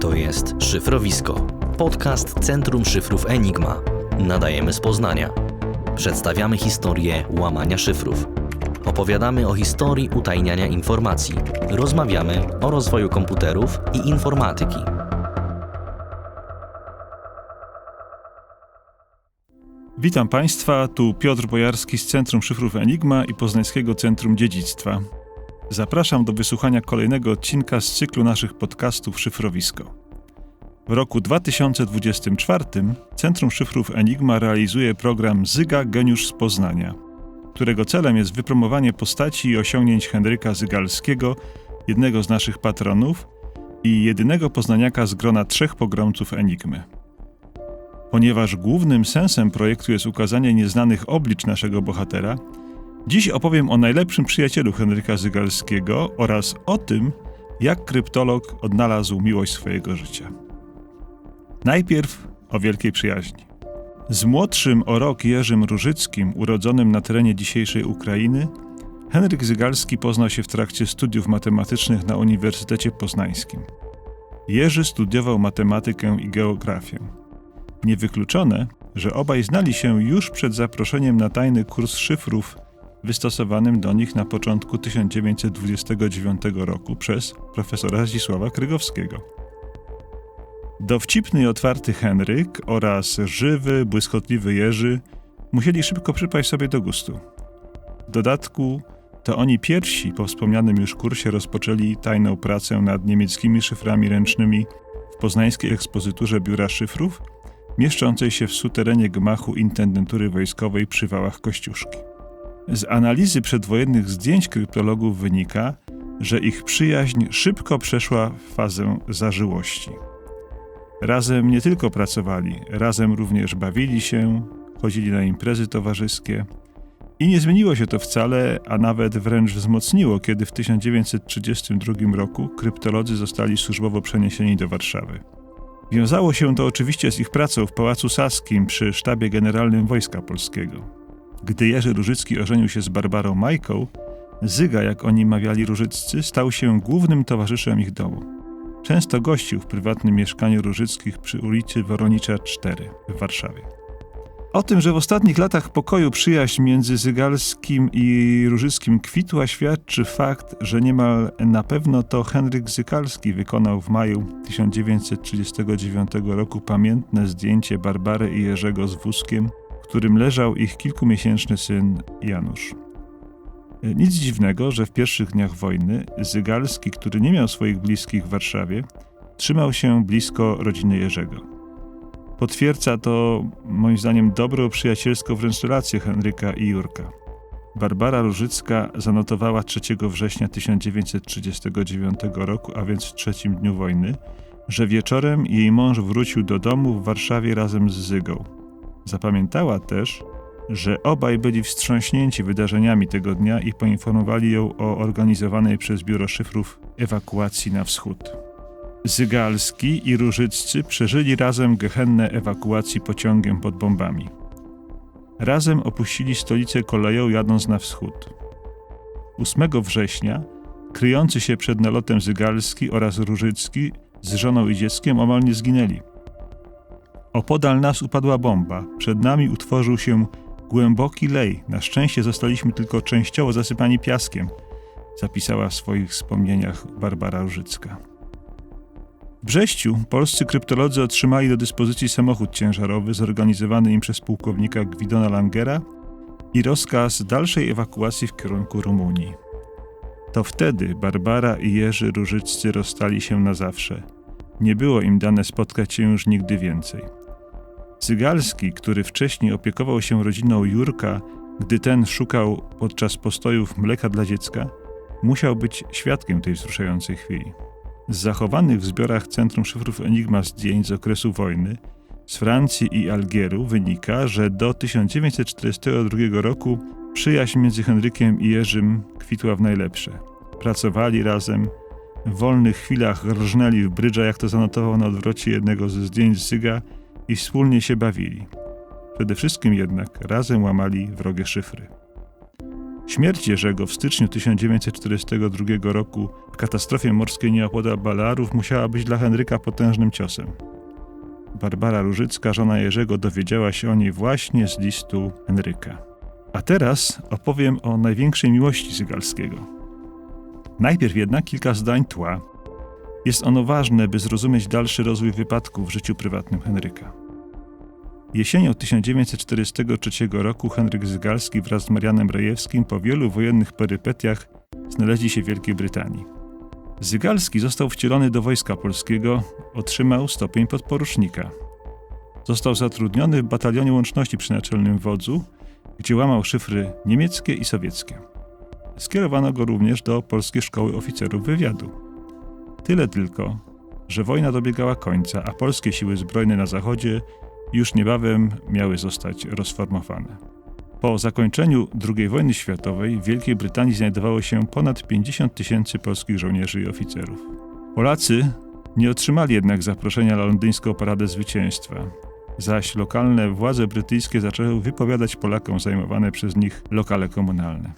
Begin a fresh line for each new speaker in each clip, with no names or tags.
To jest Szyfrowisko, podcast Centrum Szyfrów Enigma. Nadajemy z Poznania. Przedstawiamy historię łamania szyfrów. Opowiadamy o historii utajniania informacji. Rozmawiamy o rozwoju komputerów i informatyki.
Witam Państwa, tu Piotr Bojarski z Centrum Szyfrów Enigma i Poznańskiego Centrum Dziedzictwa. Zapraszam do wysłuchania kolejnego odcinka z cyklu naszych podcastów Szyfrowisko. W roku 2024 Centrum Szyfrów Enigma realizuje program Zyga Geniusz z Poznania, którego celem jest wypromowanie postaci i osiągnięć Henryka Zygalskiego, jednego z naszych patronów i jedynego poznaniaka z grona trzech pogromców Enigmy. Ponieważ głównym sensem projektu jest ukazanie nieznanych oblicz naszego bohatera, dziś opowiem o najlepszym przyjacielu Henryka Zygalskiego oraz o tym, jak kryptolog odnalazł miłość swojego życia. Najpierw o wielkiej przyjaźni. Z młodszym o rok Jerzym Różyckim, urodzonym na terenie dzisiejszej Ukrainy, Henryk Zygalski poznał się w trakcie studiów matematycznych na Uniwersytecie Poznańskim. Jerzy studiował matematykę i geografię. Niewykluczone, że obaj znali się już przed zaproszeniem na tajny kurs szyfrów wystosowanym do nich na początku 1929 roku przez profesora Zdzisława Krygowskiego. Dowcipny i otwarty Henryk oraz żywy, błyskotliwy Jerzy musieli szybko przypaść sobie do gustu. W dodatku to oni pierwsi po wspomnianym już kursie rozpoczęli tajną pracę nad niemieckimi szyframi ręcznymi w poznańskiej ekspozyturze Biura Szyfrów, mieszczącej się w suterenie gmachu intendentury wojskowej przy wałach Kościuszki. Z analizy przedwojennych zdjęć kryptologów wynika, że ich przyjaźń szybko przeszła w fazę zażyłości. Razem nie tylko pracowali, razem również bawili się, chodzili na imprezy towarzyskie. I nie zmieniło się to wcale, a nawet wręcz wzmocniło, kiedy w 1932 roku kryptolodzy zostali służbowo przeniesieni do Warszawy. Wiązało się to oczywiście z ich pracą w Pałacu Saskim przy Sztabie Generalnym Wojska Polskiego. Gdy Jerzy Różycki ożenił się z Barbarą Majką, Zyga, jak oni mawiali Różyccy, stał się głównym towarzyszem ich domu. Często gościł w prywatnym mieszkaniu Różyckich przy ulicy Woronicza 4 w Warszawie. O tym, że w ostatnich latach pokoju przyjaźń między Zygalskim i Różyckim kwitła, świadczy fakt, że niemal na pewno to Henryk Zygalski wykonał w maju 1939 roku pamiętne zdjęcie Barbary i Jerzego z wózkiem, którym leżał ich kilkumiesięczny syn Janusz. Nic dziwnego, że w pierwszych dniach wojny Zygalski, który nie miał swoich bliskich w Warszawie, trzymał się blisko rodziny Jerzego. Potwierdza to, moim zdaniem, dobrą przyjacielską wręcz relację Henryka i Jurka. Barbara Różycka zanotowała 3 września 1939 roku, a więc w trzecim dniu wojny, że wieczorem jej mąż wrócił do domu w Warszawie razem z Zygą. Zapamiętała też, że obaj byli wstrząśnięci wydarzeniami tego dnia i poinformowali ją o organizowanej przez biuro szyfrów ewakuacji na wschód. Zygalski i Różyccy przeżyli razem gehennę ewakuacji pociągiem pod bombami. Razem opuścili stolicę koleją jadąc na wschód. 8 września kryjący się przed nalotem Zygalski oraz Różycki z żoną i dzieckiem omal nie zginęli. Opodal nas upadła bomba, przed nami utworzył się głęboki lej. Na szczęście zostaliśmy tylko częściowo zasypani piaskiem, zapisała w swoich wspomnieniach Barbara Różycka. W Brześciu polscy kryptolodzy otrzymali do dyspozycji samochód ciężarowy zorganizowany im przez pułkownika Gwidona Langera i rozkaz dalszej ewakuacji w kierunku Rumunii. To wtedy Barbara i Jerzy Różyccy rozstali się na zawsze. Nie było im dane spotkać się już nigdy więcej. Zygalski, który wcześniej opiekował się rodziną Jurka, gdy ten szukał podczas postojów mleka dla dziecka, musiał być świadkiem tej wzruszającej chwili. Z zachowanych w zbiorach Centrum Szyfrów Enigma zdjęć z okresu wojny z Francji i Algieru wynika, że do 1942 roku przyjaźń między Henrykiem i Jerzym kwitła w najlepsze. Pracowali razem, w wolnych chwilach rżnęli w brydża, jak to zanotował na odwrocie jednego ze zdjęć Zyga, i wspólnie się bawili. Przede wszystkim jednak razem łamali wrogie szyfry. Śmierć Jerzego w styczniu 1942 roku w katastrofie morskiej nieopodal Balearów musiała być dla Henryka potężnym ciosem. Barbara Różycka, żona Jerzego, dowiedziała się o niej właśnie z listu Henryka. A teraz opowiem o największej miłości Zygalskiego. Najpierw jednak kilka zdań tła. Jest ono ważne, by zrozumieć dalszy rozwój wypadków w życiu prywatnym Henryka. Jesienią 1943 roku Henryk Zygalski wraz z Marianem Rejewskim po wielu wojennych perypetiach znaleźli się w Wielkiej Brytanii. Zygalski został wcielony do Wojska Polskiego, otrzymał stopień podporucznika. Został zatrudniony w Batalionie Łączności przy Naczelnym Wodzu, gdzie łamał szyfry niemieckie i sowieckie. Skierowano go również do Polskiej Szkoły Oficerów Wywiadu. Tyle tylko, że wojna dobiegała końca, a polskie siły zbrojne na zachodzie już niebawem miały zostać rozformowane. Po zakończeniu II wojny światowej w Wielkiej Brytanii znajdowało się ponad 50 tysięcy polskich żołnierzy i oficerów. Polacy nie otrzymali jednak zaproszenia na londyńską Paradę Zwycięstwa, zaś lokalne władze brytyjskie zaczęły wypowiadać Polakom zajmowane przez nich lokale komunalne.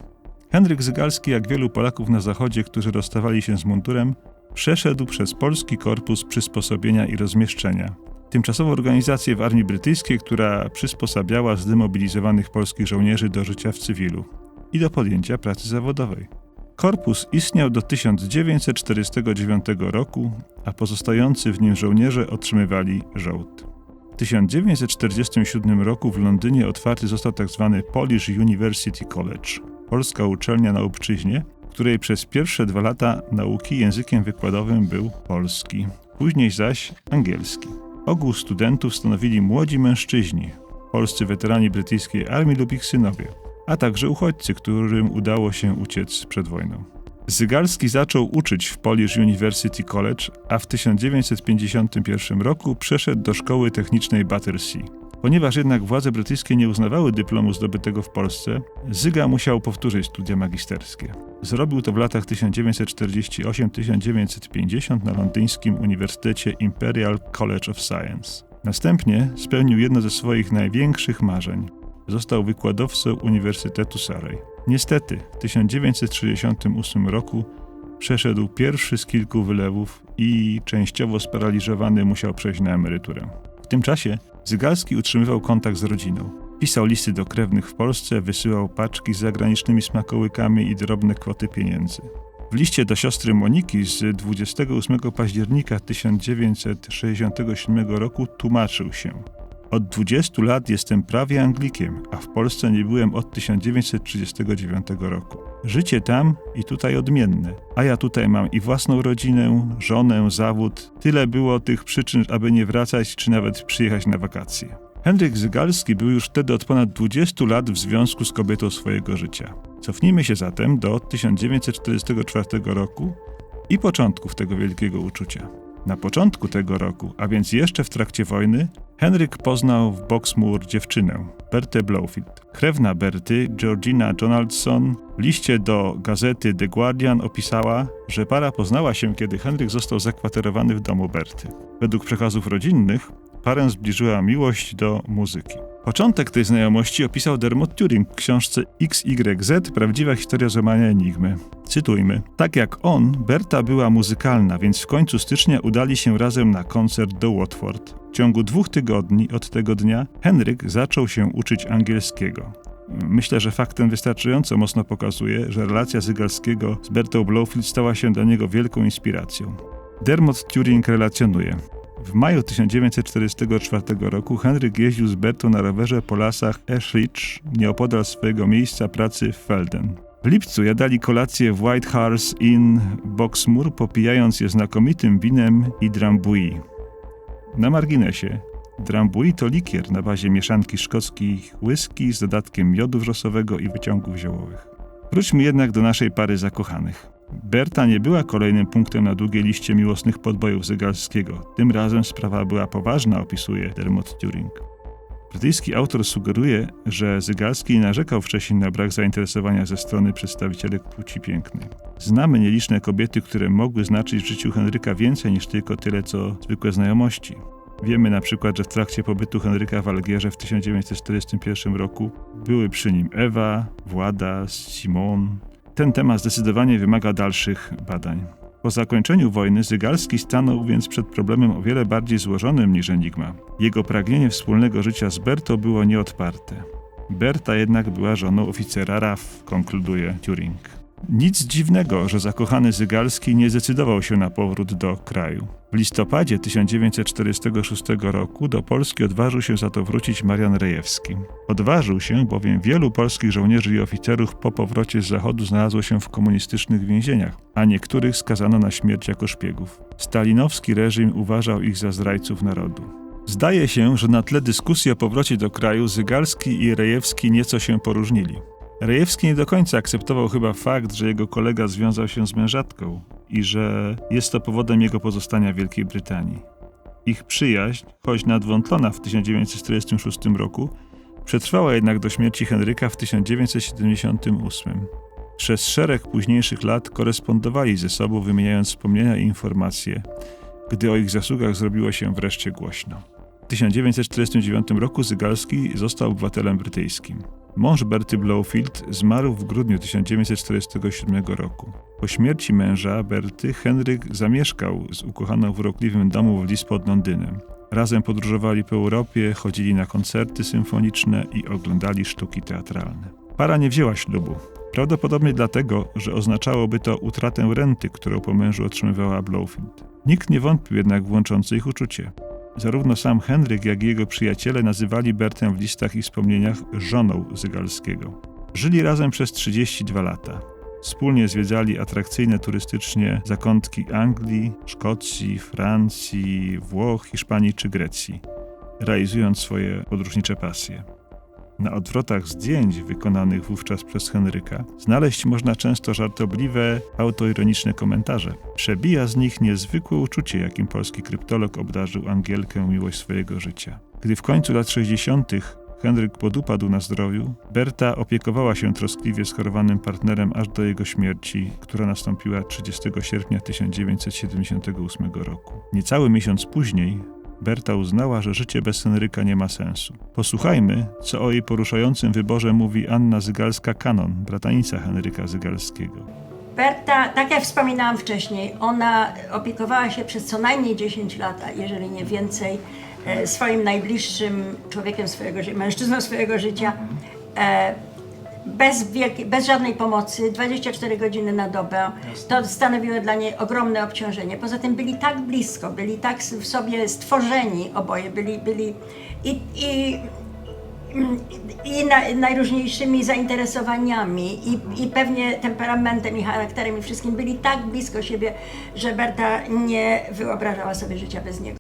Henryk Zygalski, jak wielu Polaków na zachodzie, którzy rozstawali się z mundurem, przeszedł przez polski korpus przysposobienia i rozmieszczenia, tymczasową organizację w armii brytyjskiej, która przysposabiała zdemobilizowanych polskich żołnierzy do życia w cywilu i do podjęcia pracy zawodowej. Korpus istniał do 1949 roku, a pozostający w nim żołnierze otrzymywali żołd. W 1947 roku w Londynie otwarty został tzw. Polish University College, polska uczelnia na obczyźnie, której przez pierwsze dwa lata nauki językiem wykładowym był polski, później zaś angielski. Ogół studentów stanowili młodzi mężczyźni, polscy weterani brytyjskiej armii lub ich synowie, a także uchodźcy, którym udało się uciec przed wojną. Zygalski zaczął uczyć w Polish University College, a w 1951 roku przeszedł do szkoły technicznej Battersea. Ponieważ jednak władze brytyjskie nie uznawały dyplomu zdobytego w Polsce, Zyga musiał powtórzyć studia magisterskie. Zrobił to w latach 1948-1950 na londyńskim Uniwersytecie Imperial College of Science. Następnie spełnił jedno ze swoich największych marzeń. Został wykładowcą Uniwersytetu Surrey. Niestety, w 1968 roku przeszedł pierwszy z kilku wylewów i częściowo sparaliżowany musiał przejść na emeryturę. W tym czasie Zygalski utrzymywał kontakt z rodziną. Pisał listy do krewnych w Polsce, wysyłał paczki z zagranicznymi smakołykami i drobne kwoty pieniędzy. W liście do siostry Moniki z 28 października 1967 roku tłumaczył się – od 20 lat jestem prawie Anglikiem, a w Polsce nie byłem od 1939 roku. Życie tam i tutaj odmienne, a ja tutaj mam i własną rodzinę, żonę, zawód. Tyle było tych przyczyn, aby nie wracać czy nawet przyjechać na wakacje. Henryk Zygalski był już wtedy od ponad 20 lat w związku z kobietą swojego życia. Cofnijmy się zatem do 1944 roku i początków tego wielkiego uczucia. Na początku tego roku, a więc jeszcze w trakcie wojny, Henryk poznał w Boxmoor dziewczynę, Bertę Blowfield. Krewna Berty, Georgina Donaldson, w liście do gazety The Guardian opisała, że para poznała się, kiedy Henryk został zakwaterowany w domu Berty. Według przekazów rodzinnych, parę zbliżyła miłość do muzyki. Początek tej znajomości opisał Dermot Turing w książce XYZ Prawdziwa historia złamania enigmy. Cytujmy. Tak jak on, Berta była muzykalna, więc w końcu stycznia udali się razem na koncert do Watford. W ciągu dwóch tygodni od tego dnia Henryk zaczął się uczyć angielskiego. Myślę, że fakt ten wystarczająco mocno pokazuje, że relacja Zygalskiego z Bertą Blowfield stała się dla niego wielką inspiracją. Dermot Turing relacjonuje. W maju 1944 roku Henryk jeździł z Bertą na rowerze po lasach Ashridge, nieopodal swojego miejsca pracy w Felden. W lipcu jadali kolację w White Horse Inn Boxmoor, popijając je znakomitym winem i drambuie. Na marginesie, drambuie to likier na bazie mieszanki szkockich whisky z dodatkiem miodu wrzosowego i wyciągów ziołowych. Wróćmy jednak do naszej pary zakochanych. Berta nie była kolejnym punktem na długiej liście miłosnych podbojów Zygalskiego. Tym razem sprawa była poważna, opisuje Dermot Turing. Brytyjski autor sugeruje, że Zygalski narzekał wcześniej na brak zainteresowania ze strony przedstawicielek płci pięknej. Znamy nieliczne kobiety, które mogły znaczyć w życiu Henryka więcej niż tylko tyle, co zwykłe znajomości. Wiemy na przykład, że w trakcie pobytu Henryka w Algierze w 1941 roku były przy nim Ewa, Włada, Simon. Ten temat zdecydowanie wymaga dalszych badań. Po zakończeniu wojny Zygalski stanął więc przed problemem o wiele bardziej złożonym niż Enigma. Jego pragnienie wspólnego życia z Bertą było nieodparte. Berta jednak była żoną oficera RAF, konkluduje Turing. Nic dziwnego, że zakochany Zygalski nie zdecydował się na powrót do kraju. W listopadzie 1946 roku do Polski odważył się za to wrócić Marian Rejewski. Odważył się, bowiem wielu polskich żołnierzy i oficerów po powrocie z Zachodu znalazło się w komunistycznych więzieniach, a niektórych skazano na śmierć jako szpiegów. Stalinowski reżim uważał ich za zdrajców narodu. Zdaje się, że na tle dyskusji o powrocie do kraju Zygalski i Rejewski nieco się poróżnili. Rejewski nie do końca akceptował chyba fakt, że jego kolega związał się z mężatką i że jest to powodem jego pozostania w Wielkiej Brytanii. Ich przyjaźń, choć nadwątlona w 1946 roku, przetrwała jednak do śmierci Henryka w 1978. Przez szereg późniejszych lat korespondowali ze sobą, wymieniając wspomnienia i informacje, gdy o ich zasługach zrobiło się wreszcie głośno. W 1949 roku Zygalski został obywatelem brytyjskim. Mąż Berty Blowfield zmarł w grudniu 1947 roku. Po śmierci męża Berty Henryk zamieszkał z ukochaną w urokliwym domu w Lis pod Londynem. Razem podróżowali po Europie, chodzili na koncerty symfoniczne i oglądali sztuki teatralne. Para nie wzięła ślubu. Prawdopodobnie dlatego, że oznaczałoby to utratę renty, którą po mężu otrzymywała Blowfield. Nikt nie wątpił jednak w łączące ich uczucie. Zarówno sam Henryk, jak i jego przyjaciele nazywali Bertę w listach i wspomnieniach żoną Zygalskiego. Żyli razem przez 32 lata. Wspólnie zwiedzali atrakcyjne turystycznie zakątki Anglii, Szkocji, Francji, Włoch, Hiszpanii czy Grecji, realizując swoje podróżnicze pasje. Na odwrotach zdjęć wykonanych wówczas przez Henryka znaleźć można często żartobliwe, autoironiczne komentarze. Przebija z nich niezwykłe uczucie, jakim polski kryptolog obdarzył Angielkę miłość swojego życia. Gdy w końcu lat 60. Henryk podupadł na zdrowiu, Berta opiekowała się troskliwie schorowanym partnerem aż do jego śmierci, która nastąpiła 30 sierpnia 1978 roku. Niecały miesiąc później Berta uznała, że życie bez Henryka nie ma sensu. Posłuchajmy, co o jej poruszającym wyborze mówi Anna Zygalska-Kanon, bratanica Henryka Zygalskiego.
Berta, tak jak wspominałam wcześniej, ona opiekowała się przez co najmniej 10 lat, a jeżeli nie więcej, e, swoim najbliższym człowiekiem swojego życia, mężczyzną swojego życia, e, bez, wielkiej, bez żadnej pomocy, 24 godziny na dobę. To stanowiło dla niej ogromne obciążenie. Poza tym byli tak blisko, byli tak w sobie stworzeni oboje, byli, byli i, i i na, najróżniejszymi zainteresowaniami i, i pewnie temperamentem i charakterem i wszystkim byli tak blisko siebie, że Berta nie wyobrażała sobie życia bez niego.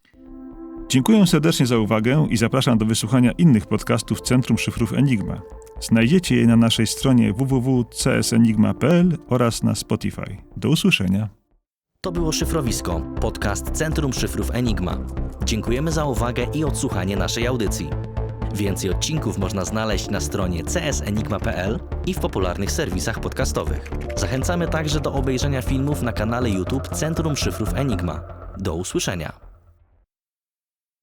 Dziękuję serdecznie za uwagę i zapraszam do wysłuchania innych podcastów Centrum Szyfrów Enigma. Znajdziecie je na naszej stronie www.csenigma.pl oraz na Spotify. Do usłyszenia.
To było Szyfrowisko, podcast Centrum Szyfrów Enigma. Dziękujemy za uwagę i odsłuchanie naszej audycji. Więcej odcinków można znaleźć na stronie csenigma.pl i w popularnych serwisach podcastowych. Zachęcamy także do obejrzenia filmów na kanale YouTube Centrum Szyfrów Enigma. Do usłyszenia.